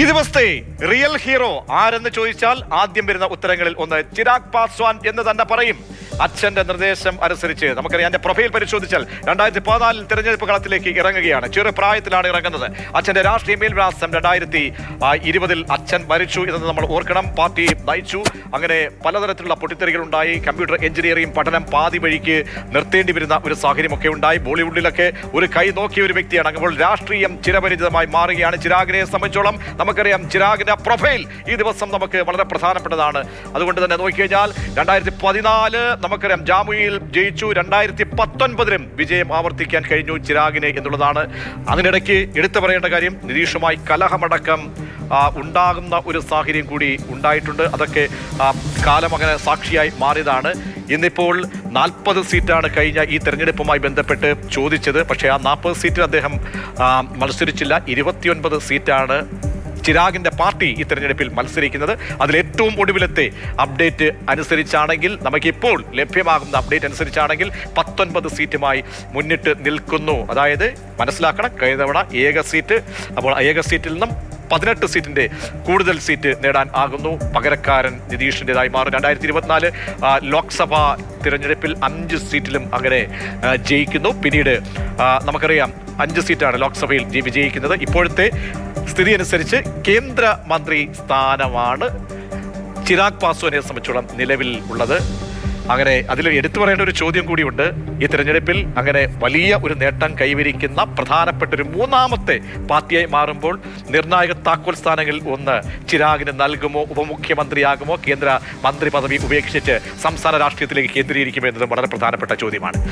ഈ ദിവസത്തെ real hero ആരെന്ന് ചോദിച്ചാൽ ആദ്യം വരുന്ന ഉത്തരങ്ങളിൽ ഒന്ന് ചിരാഗ് പാസ്വാൻ എന്ന് തന്നെ പറയും. അച്ഛന്റെ നിർദ്ദേശം അനുസരിച്ച് നമുക്കറിയാം എന്റെ പ്രൊഫൈൽ പരിശോധിച്ചാൽ രണ്ടായിരത്തി പതിനാലിൽ തിരഞ്ഞെടുപ്പ് കളത്തിലേക്ക് ഇറങ്ങുകയാണ്. ചെറുപ്രായത്തിലാണ് ഇറങ്ങുന്നത്. അച്ഛന്റെ രാഷ്ട്രീയ മേൽവിലാസം രണ്ടായിരത്തി ഇരുപതിൽ അച്ഛൻ മരിച്ചു എന്നത് നമ്മൾ ഓർക്കണം. പാർട്ടി നയിച്ചു. അങ്ങനെ പലതരത്തിലുള്ള പൊട്ടിത്തെറികൾ ഉണ്ടായി. കമ്പ്യൂട്ടർ എഞ്ചിനീയറിംഗ് പഠനം പാതി വഴിക്ക് നിർത്തേണ്ടി വരുന്ന ഒരു സാഹചര്യമൊക്കെ ഉണ്ടായി. ബോളിവുഡിലൊക്കെ ഒരു കൈ നോക്കിയ ഒരു വ്യക്തിയാണ്. അപ്പോൾ രാഷ്ട്രീയം ചിരപരിചിതമായി മാറുകയാണ് ചിരാഗിനെ സംബന്ധിച്ചോളം. നമുക്കറിയാം ചിരാഗിന്റെ പ്രൊഫൈൽ ഈ ദിവസം നമുക്ക് വളരെ പ്രധാനപ്പെട്ടതാണ്. അതുകൊണ്ട് തന്നെ നോക്കിക്കഴിഞ്ഞാൽ രണ്ടായിരത്തി പതിനാല് നമുക്കറിയാം ജാമുയിൽ ജയിച്ചു. രണ്ടായിരത്തി പത്തൊൻപതിലും വിജയം ആവർത്തിക്കാൻ കഴിഞ്ഞു ചിരാഗിനെ എന്നുള്ളതാണ്. അതിനിടയ്ക്ക് എടുത്തു പറയേണ്ട കാര്യം നിതീഷുമായി കലഹമടക്കം ഉണ്ടാകുന്ന ഒരു സാഹചര്യം കൂടി ഉണ്ടായിട്ടുണ്ട്. അതൊക്കെ കാലം അങ്ങനെ സാക്ഷിയായി മാറിയതാണ്. ഇന്നിപ്പോൾ നാൽപ്പത് സീറ്റാണ് കഴിഞ്ഞ ഈ തെരഞ്ഞെടുപ്പുമായി ബന്ധപ്പെട്ട് ചോദിച്ചത്. പക്ഷേ ആ നാൽപ്പത് സീറ്റിൽ അദ്ദേഹം മത്സരിച്ചില്ല. ഇരുപത്തിയൊൻപത് സീറ്റാണ് ചിരാഗിന്റെ പാർട്ടി ഈ തെരഞ്ഞെടുപ്പിൽ മത്സരിക്കുന്നത്. അതിൽ ഏറ്റവും ഒടുവിലത്തെ അപ്ഡേറ്റ് അനുസരിച്ചാണെങ്കിൽ നമുക്കിപ്പോൾ ലഭ്യമാകുന്ന അപ്ഡേറ്റ് അനുസരിച്ചാണെങ്കിൽ പത്തൊൻപത് സീറ്റുമായി മുന്നിട്ട് നിൽക്കുന്നു. അതായത് മനസ്സിലാക്കണം കഴിഞ്ഞ തവണ ഏക സീറ്റ് അപ്പോൾ ഏക സീറ്റിൽ നിന്നും പതിനെട്ട് സീറ്റിന്റെ കൂടുതൽ സീറ്റ് നേടാൻ ആകുന്നു. പകരക്കാരൻ നിതീഷിന്റെതായി മാറും. രണ്ടായിരത്തി ഇരുപത്തിനാല് ലോക്സഭാ തിരഞ്ഞെടുപ്പിൽ അഞ്ച് സീറ്റിലും അങ്ങനെ ജയിക്കുന്നു. പിന്നീട് നമുക്കറിയാം അഞ്ച് സീറ്റാണ് ലോക്സഭയിൽ ജി- വിജയിക്കുന്നത്. ഇപ്പോഴത്തെ സ്ഥിതി അനുസരിച്ച് കേന്ദ്രമന്ത്രി സ്ഥാനമാണ് ചിരാഗ് പാസ്വാനെ സംബന്ധിച്ചോളം നിലവിൽ ഉള്ളത്. അങ്ങനെ അതിൽ എടുത്തു പറയേണ്ട ഒരു ചോദ്യം കൂടിയുണ്ട്. ഈ തിരഞ്ഞെടുപ്പിൽ അങ്ങനെ വലിയ ഒരു നേട്ടം കൈവരിക്കുന്ന പ്രധാനപ്പെട്ട ഒരു മൂന്നാമത്തെ പാർട്ടിയായി മാറുമ്പോൾ നിർണായക താക്കോൽ സ്ഥാനങ്ങളിൽ ഒന്ന് ചിരാഗിന് നൽകുമോ ഉപമുഖ്യമന്ത്രിയാകുമോ കേന്ദ്ര മന്ത്രി പദവി ഉപേക്ഷിച്ച് സംസ്ഥാന രാഷ്ട്രീയത്തിലേക്ക് കേന്ദ്രീകരിക്കുമോ എന്നതും വളരെ പ്രധാനപ്പെട്ട ചോദ്യമാണ്.